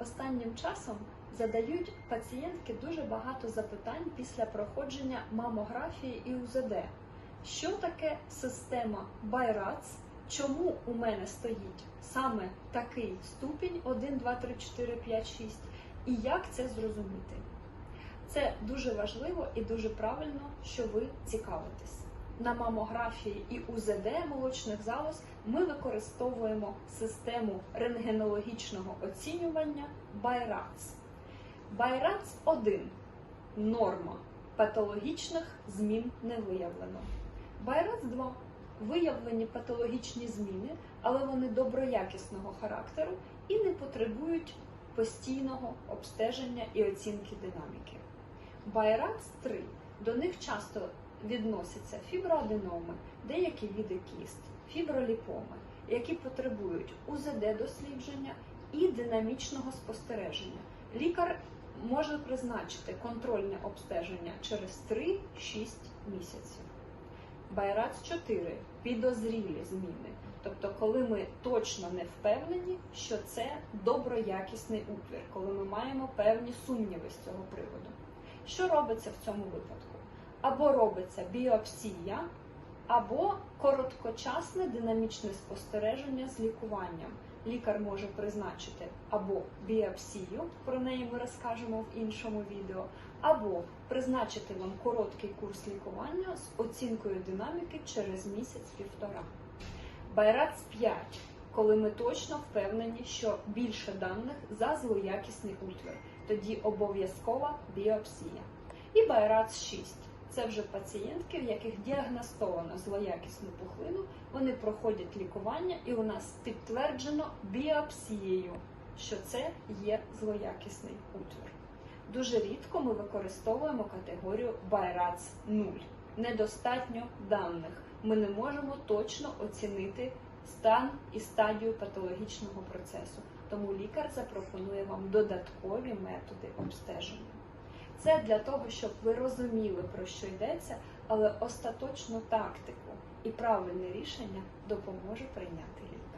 Останнім часом задають пацієнтки дуже багато запитань після проходження мамографії і УЗД. Що таке система Байрац? Чому у мене стоїть саме такий ступінь 1, 2, 3, 4, 5, 6? І як це зрозуміти? Це дуже важливо і дуже правильно, що ви цікавитесь. На мамографії і УЗД молочних залоз ми використовуємо систему рентгенологічного оцінювання Байрац. Байрац 1 норма патологічних змін не виявлено. Байрац 2 виявлені патологічні зміни, але вони доброякісного характеру і не потребують постійного обстеження і оцінки динаміки. Байрац 3 до них часто відносяться фіброаденоми, деякі види кіст, фіброліпоми, які потребують УЗД-дослідження і динамічного спостереження. Лікар може призначити контрольне обстеження через 3-6 місяців. Байрац 4 підозрілі зміни. Тобто, коли ми точно не впевнені, що це доброякісний утвір, коли ми маємо певні сумніви з цього приводу. Що робиться в цьому випадку? Або робиться біопсія, або короткочасне динамічне спостереження з лікуванням. Лікар може призначити або біопсію, про неї ми розкажемо в іншому відео, або призначити вам короткий курс лікування з оцінкою динаміки через місяць-півтора. Байрац 5, коли ми точно впевнені, що більше даних за злоякісний утвір, тоді обов'язкова біопсія. І Байрац 6 це вже пацієнтки, в яких діагностовано злоякісну пухлину, вони проходять лікування, і у нас підтверджено біопсією, що це є злоякісний утвір. Дуже рідко ми використовуємо категорію Байрац 0. Недостатньо даних. Ми не можемо точно оцінити стан і стадію патологічного процесу. Тому лікар запропонує вам додаткові методи обстеження. Це для того, щоб ви розуміли, про що йдеться, але остаточну тактику і правильне рішення допоможе прийняти лікар.